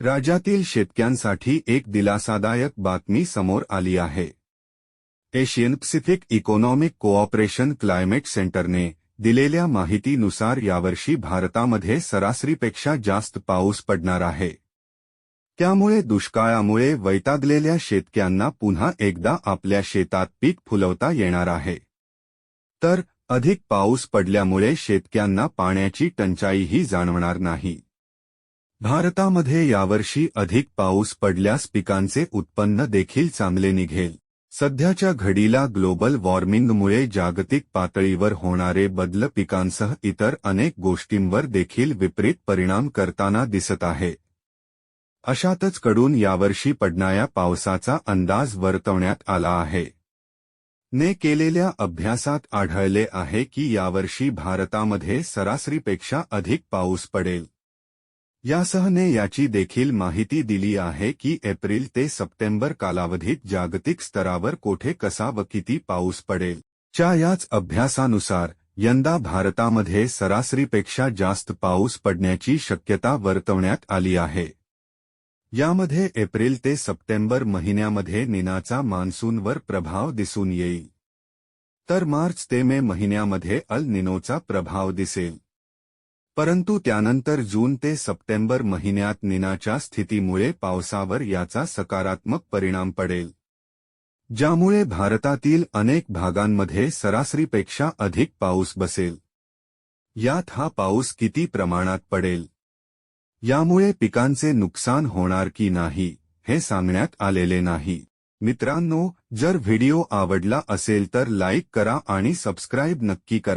राज्यातील शेतक्यांसाठी एक दिलासादायक बातमी समोर आली आहे. Asian Pacific economic cooperation climate सेंटरने दिलेल्या माहितीनुसार यावर्षी भारतामध्ये सरासरीपेक्षा जास्त पाऊस पडणार आहे. त्यामुळे दुष्काळामुळे वैतागलेल्या शेतक्यांना पुन्हा एकदा आपल्या शेतात पीक फुलवता येणार आहे. तर अधिक पाऊस पडल्यामुळे शेतक्यांना पाण्याची टंचाईही जाणवणार नाही. भारतामध्ये यावर्षी अधिक पाऊस पडल्यास पिकांचे उत्पन्न देखील चांगले निघेल. सध्याच्या घडीला ग्लोबल वॉर्मिंगमुळे जागतिक पातळीवर होणारे बदल पिकांसह इतर अनेक गोष्टींवर देखील विपरीत परिणाम करताना दिसत आहे. अशातच कडून यावर्षी पडणाऱ्या पावसाचा अंदाज वर्तवण्यात आला आहे. ने केलेल्या अभ्यासात आढळले आहे की यावर्षी भारतामध्ये सरासरीपेक्षा अधिक पाऊस पडेल. यासहने याची देखील माहिती दिली आहे की एप्रिल ते सप्टेंबर कालावधीत जागतिक स्तरावर कोठे कसा व किती पाऊस पडेल. च्या याच अभ्यासानुसार यंदा भारतामध्ये सरासरीपेक्षा जास्त पाऊस पडण्याची शक्यता वर्तवण्यात आली आहे. यामध्ये एप्रिल ते सप्टेंबर महिन्यामध्ये निनाचा मान्सूनवर प्रभाव दिसून येईल. तर मार्च ते मे महिन्यामध्ये अल निनोचा प्रभाव दिसेल. परंतु त्यानंतर जून ते सप्टेंबर महिन्यात निनाच्या स्थितीमुळे पावसावर याचा सकारात्मक परिणाम पडेल. ज्यामुळे भारतातील अनेक भागांमध्ये सरासरीपेक्षा अधिक पाऊस बसेल. यात हा पाऊस किती प्रमाणात पडेल? यामुळे पिकांचे नुकसान होणार की नाही हे सांगण्यात आलेले नाही. मित्रांनो जर व्हिडिओ आवडला असेल तर लाईक करा आणि सबस्क्राईब नक्की करा.